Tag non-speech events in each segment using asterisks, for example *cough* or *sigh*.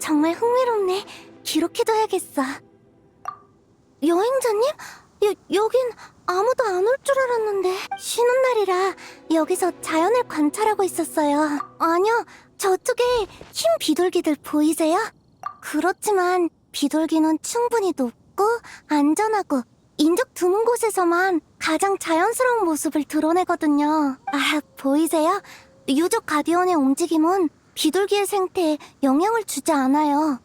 정말 흥미롭네. 기록해둬야겠어. 여행자님? 여, 여긴 아무도 안 올 줄 알았는데 쉬는 날이라 여기서 자연을 관찰하고 있었어요. 아니요, 저쪽에 흰 비둘기들 보이세요? 그렇지만 비둘기는 충분히 높고 안전하고 인적 드문 곳에서만 가장 자연스러운 모습을 드러내거든요. 아, 보이세요? 유적 가디언의 움직임은 비둘기의 생태에 영향을 주지 않아요.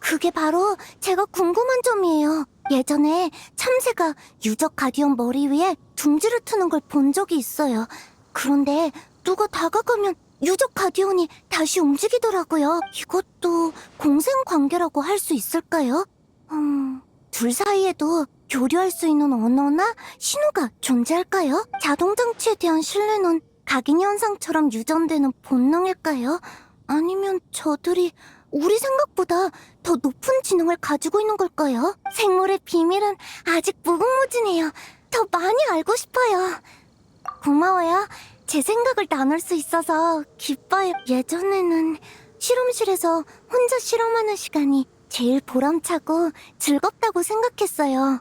그게 바로 제가 궁금한 점이에요. 예전에 참새가 유적 가디언 머리 위에 둥지를 트는 걸 본 적이 있어요. 그런데 누가 다가가면 유적 가디언이 다시 움직이더라고요. 이것도 공생 관계라고 할 수 있을까요? 음, 둘 사이에도 교류할 수 있는 언어나 신호가 존재할까요? 자동 장치에 대한 신뢰는 각인 현상처럼 유전되는 본능일까요? 아니면 저들이 우리 생각보다 더 높은 지능을 가지고 있는 걸까요? 생물의 비밀은 아직 무궁무진해요. 더 많이 알고 싶어요. 고마워요. 제 생각을 나눌 수 있어서 기뻐요. 예전에는 실험실에서 혼자 실험하는 시간이 제일 보람차고 즐겁다고 생각했어요.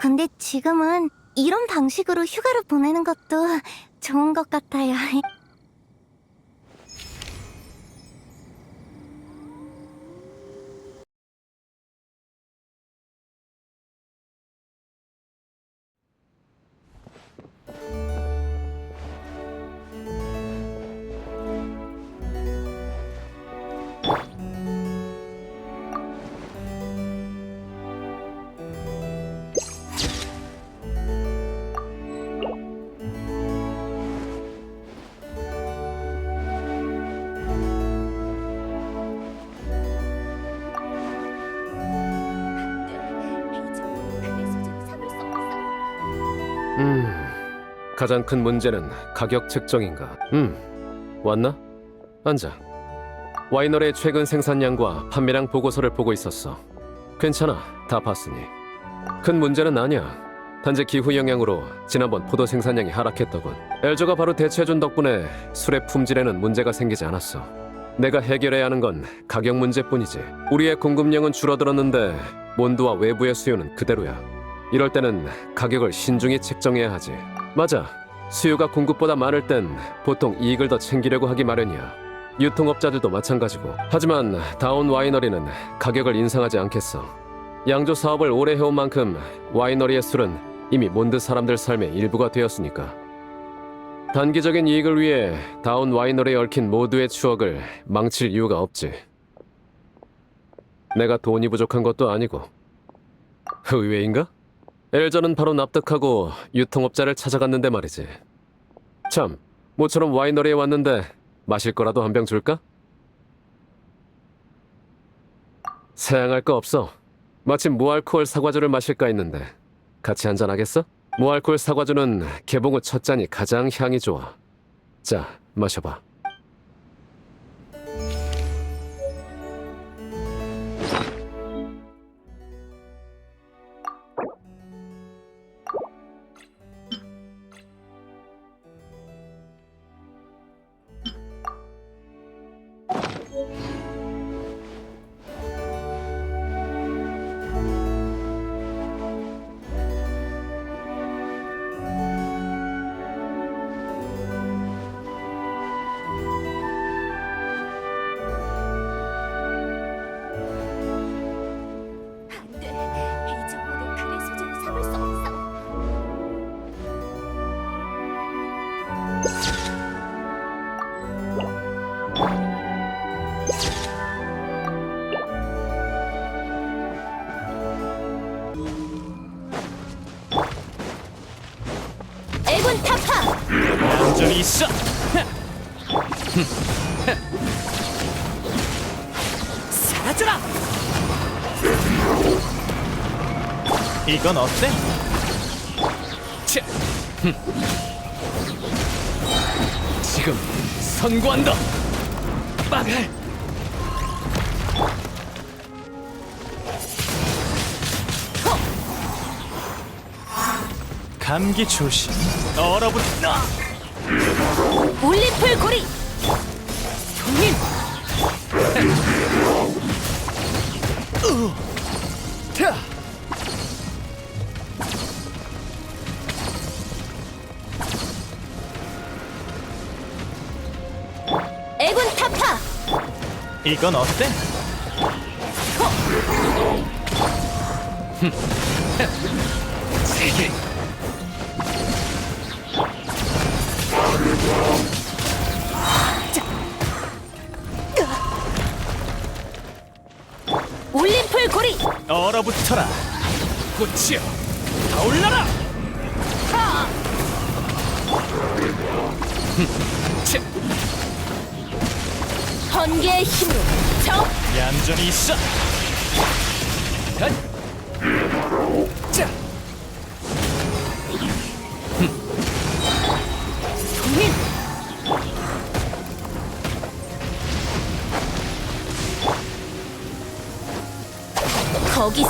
근데 지금은 이런 방식으로 휴가를 보내는 것도 좋은 것 같아요. 가장 큰 문제는 가격 책정인가? 음, 왔나? 앉아. 와이너리의 최근 생산량과 판매량 보고서를 보고 있었어. 괜찮아, 다 봤으니. 큰 문제는 아니야. 단지 기후 영향으로 지난번 포도 생산량이 하락했더군. 엘조가 바로 대체해준 덕분에 술의 품질에는 문제가 생기지 않았어. 내가 해결해야 하는 건 가격 문제뿐이지. 우리의 공급량은 줄어들었는데 몬드와 외부의 수요는 그대로야. 이럴 때는 가격을 신중히 책정해야 하지. 맞아. 수요가 공급보다 많을 땐 보통 이익을 더 챙기려고 하기 마련이야. 유통업자들도 마찬가지고. 하지만 다운 와이너리는 가격을 인상하지 않겠어. 양조 사업을 오래 해온 만큼 와이너리의 술은 이미 몬드 사람들 삶의 일부가 되었으니까. 단기적인 이익을 위해 다운 와이너리에 얽힌 모두의 추억을 망칠 이유가 없지. 내가 돈이 부족한 것도 아니고. 의외인가? 엘전은 바로 납득하고 유통업자를 찾아갔는데 말이지. 참, 모처럼 와이너리에 왔는데 마실 거라도 한 병 줄까? 사양할 거 없어. 마침 무알코올 사과주를 마실까 했는데 같이 한잔 하겠어? 무알코올 사과주는 개봉 후 첫 잔이 가장 향이 좋아. 자, 마셔봐. 애군 타파 점이 있어. 사라져라. 이건 어때? 차. 흠. 지금 선고한다. 빠갈. 감기 조심. 얼어붙다. 올림플 고리. 형님. 애군 타파. 이건 어때? *laughs* 세계 고리! 얼어붙어라 꽃이여 타올라라 *laughs* 치! 번개의 힘으로 정! 얌전히 있어 헛! 자! 거기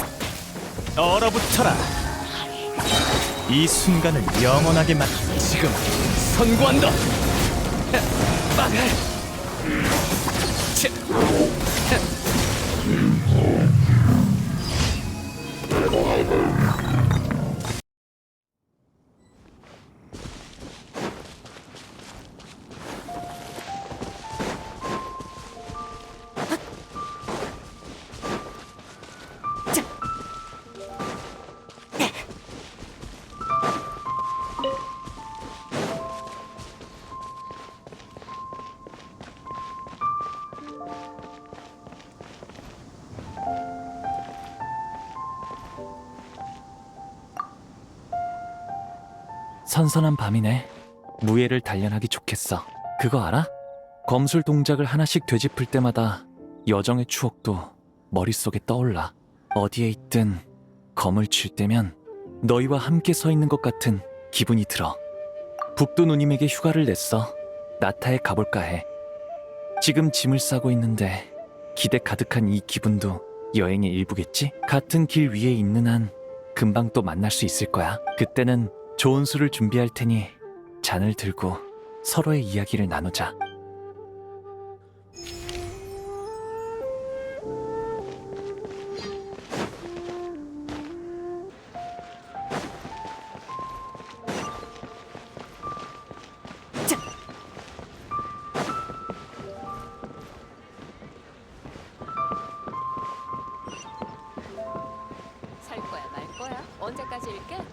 얼어붙어라 이 순간을 영원하게 만 지금 선고한다 하! 막을 치! 선선한 밤이네. 무예를 단련하기 좋겠어. 그거 알아? 검술 동작을 하나씩 되짚을 때마다 여정의 추억도 머릿속에 떠올라. 어디에 있든 검을 칠 때면 너희와 함께 서 있는 것 같은 기분이 들어. 북도 누님에게 휴가를 냈어. 나타에 가볼까 해. 지금 짐을 싸고 있는데 기대 가득한 이 기분도 여행의 일부겠지? 같은 길 위에 있는 한 금방 또 만날 수 있을 거야. 그때는 좋은 술을 준비할 테니 잔을 들고 서로의 이야기를 나누자. 언제까지 일게?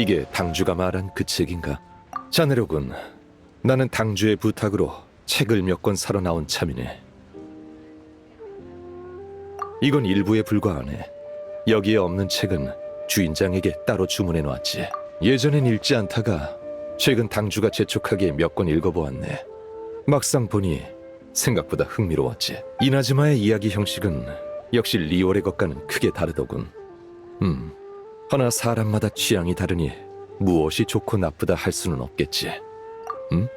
이게 당주가 말한 그 책인가? 자네로군. 나는 당주의 부탁으로 책을 몇 권 사러 나온 참이네. 이건 일부에 불과하네. 여기에 없는 책은 주인장에게 따로 주문해 놓았지. 예전엔 읽지 않다가 최근 당주가 재촉하기에 몇 권 읽어보았네. 막상 보니 생각보다 흥미로웠지. 이나즈마의 이야기 형식은 역시 리월의 것과는 크게 다르더군. 음, 허나 사람마다 취향이 다르니 무엇이 좋고 나쁘다 할 수는 없겠지. 음?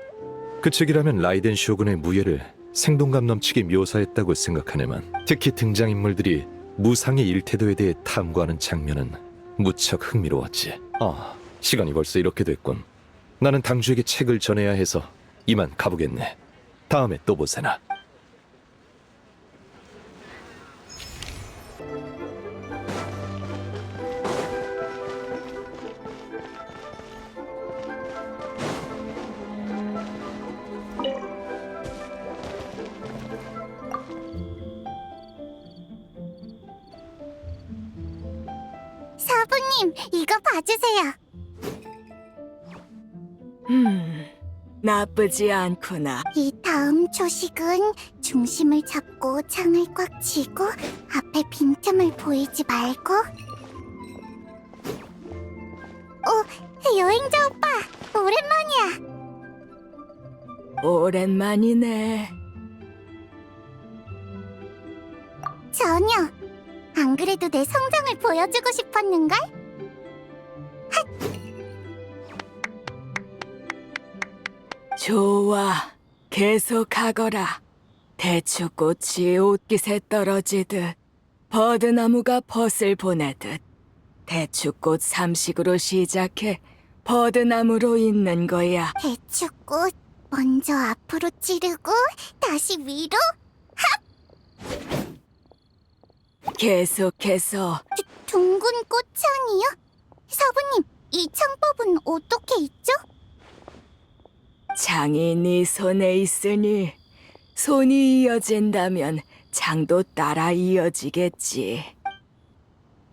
그 책이라면 라이덴 쇼군의 무예를 생동감 넘치게 묘사했다고 생각하네만 특히 등장인물들이 무상의 일태도에 대해 탐구하는 장면은 무척 흥미로웠지. 아, 시간이 벌써 이렇게 됐군. 나는 당주에게 책을 전해야 해서 이만 가보겠네. 다음에 또 보세나. 봐주세요. 음, 나쁘지 않구나. 이 다음 초식은 중심을 잡고 창을 꽉 쥐고 앞에 빈틈을 보이지 말고 어, 여행자 오빠, 오랜만이야. 오랜만이네. 전혀. 안 그래도 내 성장을 보여주고 싶었는걸? 좋아, 계속하거라. 대추꽃이 옷깃에 떨어지듯 버드나무가 벗을 보내듯 대추꽃 삼식으로 시작해 버드나무로 있는 거야. 대추꽃 먼저 앞으로 찌르고 다시 위로 계속해서 둥근 꽃창이요? 사부님, 이 창법은 어떻게 있죠? 창이 네 손에 있으니 손이 이어진다면 창도 따라 이어지겠지.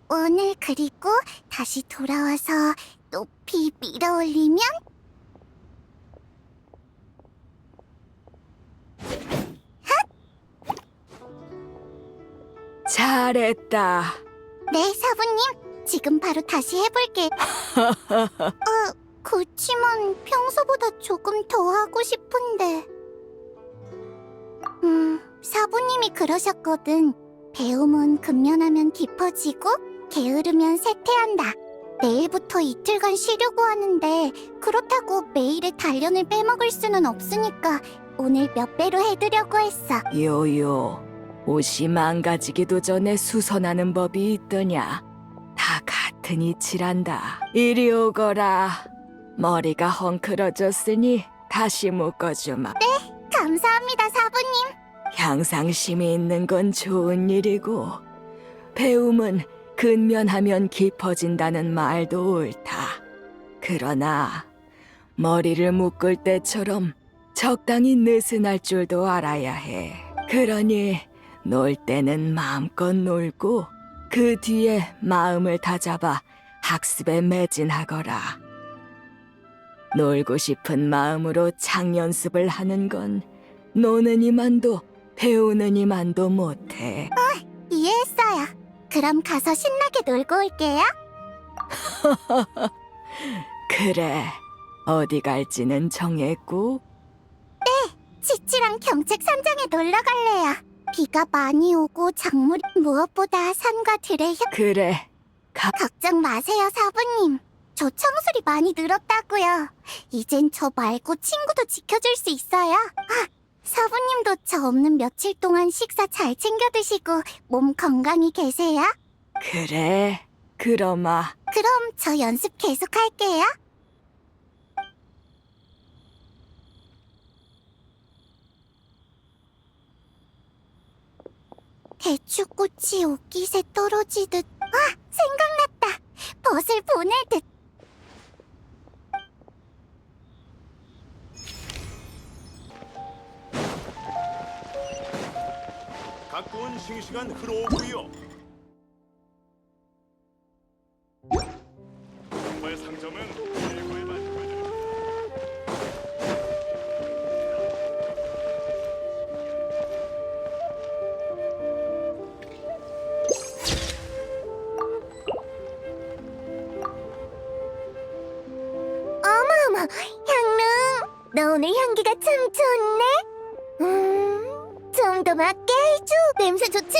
오늘 그리고 다시 돌아와서 높이 밀어 올리면 잘했다. 네, 사부님. 지금 바로 다시 해볼게. *laughs* 어, 그치만 평소보다 조금 더 하고 싶은데. 음, 사부님이 그러셨거든. 배움은 근면하면 깊어지고 게으르면 쇠퇴한다. 내일부터 이틀간 쉬려고 하는데 그렇다고 매일의 단련을 빼먹을 수는 없으니까 오늘 몇 배로 해두려고 했어. 요요, 옷이 망가지기도 전에 수선하는 법이 있더냐? 다 같은 이치란다. 이리 오거라. 머리가 헝클어졌으니 다시 묶어주마. 감사합니다, 사부님. 향상심이 있는 건 좋은 일이고, 배움은 근면하면 깊어진다는 말도 옳다. 그러나, 머리를 묶을 때처럼 적당히 느슨할 줄도 알아야 해. 그러니, 놀 때는 마음껏 놀고, 그 뒤에 마음을 다잡아 학습에 매진하거라. 놀고 싶은 마음으로 창 연습을 하는 건 노는 이만도 배우는 이만도 못해. 이해했어요. 그럼 가서 신나게 놀고 올게요. *laughs* 그래. 어디 갈지는 정했고 치치랑 경책 산장에 놀러 갈래요. 비가 많이 오고 작물이 무엇보다 산과 들의 향 그래. 걱정 마세요, 사부님. 저 청술이 많이 늘었다고요. 이젠 저 말고 친구도 지켜줄 수 있어요. 아, 사부님도 저 없는 며칠 동안 식사 잘 챙겨 드시고 몸 건강히 계세요. 그래. 그러마. 그럼 저 연습 계속 할게요. 대추꽃이 옷깃에 떨어지듯 아 생각났다 벗을 보낼 듯 가까운 싱싱한 흐르오고요. 정말 상점은 최고의 맛집을 어머어머 향릉 너 오늘 향기가 참 좋네 해줘 냄새 좋지?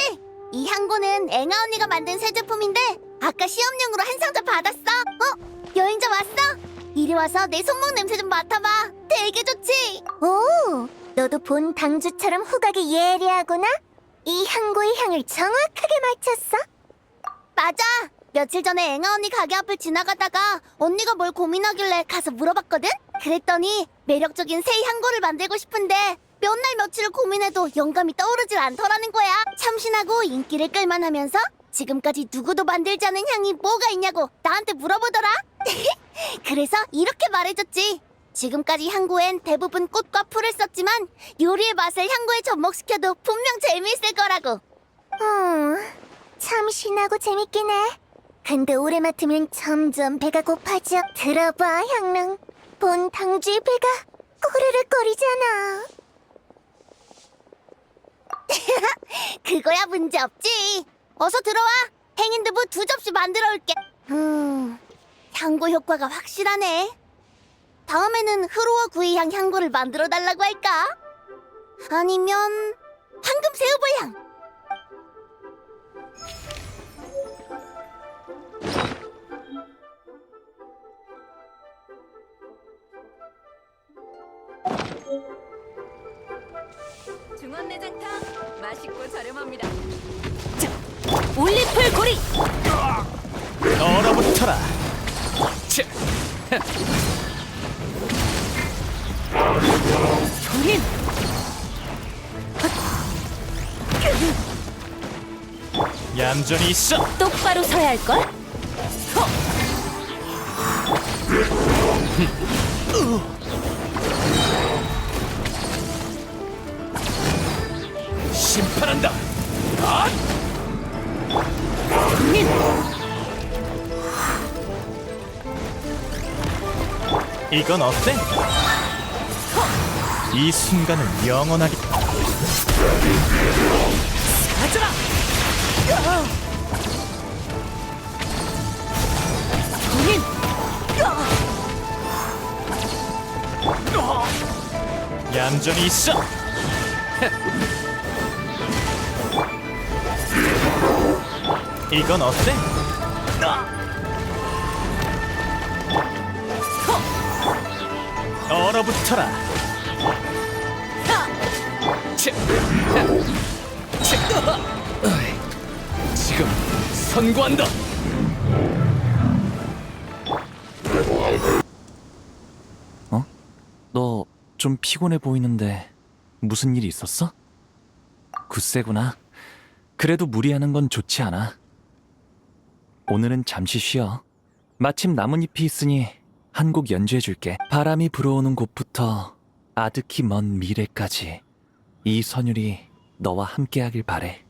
이 향고는 앵아 언니가 만든 새 제품인데 아까 시험용으로 한 상자 받았어 어? 여행자 왔어? 이리 와서 내 손목 냄새 좀 맡아봐 되게 좋지? 오 너도 본 당주처럼 후각이 예리하구나 이 향고의 향을 정확하게 맞췄어 맞아 며칠 전에 앵아 언니 가게 앞을 지나가다가 언니가 뭘 고민하길래 가서 물어봤거든? 그랬더니 매력적인 새 향고를 만들고 싶은데 몇 날 며칠을 고민해도 영감이 떠오르질 않더라는 거야. 참신하고 인기를 끌만 하면서 지금까지 누구도 만들지 않은 향이 뭐가 있냐고 나한테 물어보더라. *laughs* 그래서 이렇게 말해줬지. 지금까지 향고엔 대부분 꽃과 풀을 썼지만 요리의 맛을 향고에 접목시켜도 분명 재미있을 거라고. 음, 참 신나고 재밌긴 해. 근데 오래 맡으면 점점 배가 고파져. 들어봐, 향릉. 본 당주의 배가 꼬르륵 거리잖아. 그거야 문제 없지. 어서 들어와. 행인두부 두 접시 만들어 올게. 음, 향고 효과가 확실하네. 다음에는 흐로와 구이향 향고를 만들어 달라고 할까? 아니면 황금 새우볼 향. 중원 내장탕 맛있고 저렴합니다. 올리풀 고리 얼어붙어라. 치, 경인 얌전히 있어. 똑바로 서야 할 걸? 심판한다. 경인 이건 어때? 이 순간은 영원하게 경인 얌전히 있어. *laughs* 이건 어때? 얼어붙어라. 치, 치, 지금 선고한다. 너좀 피곤해 보이는데 무슨 일 있었어? 굳세구나. 그래도 무리하는 건 좋지 않아. 오늘은 잠시 쉬어. 마침 나뭇잎이 있으니 한 곡 연주해줄게. 바람이 불어오는 곳부터 아득히 먼 미래까지 이 선율이 너와 함께하길 바래.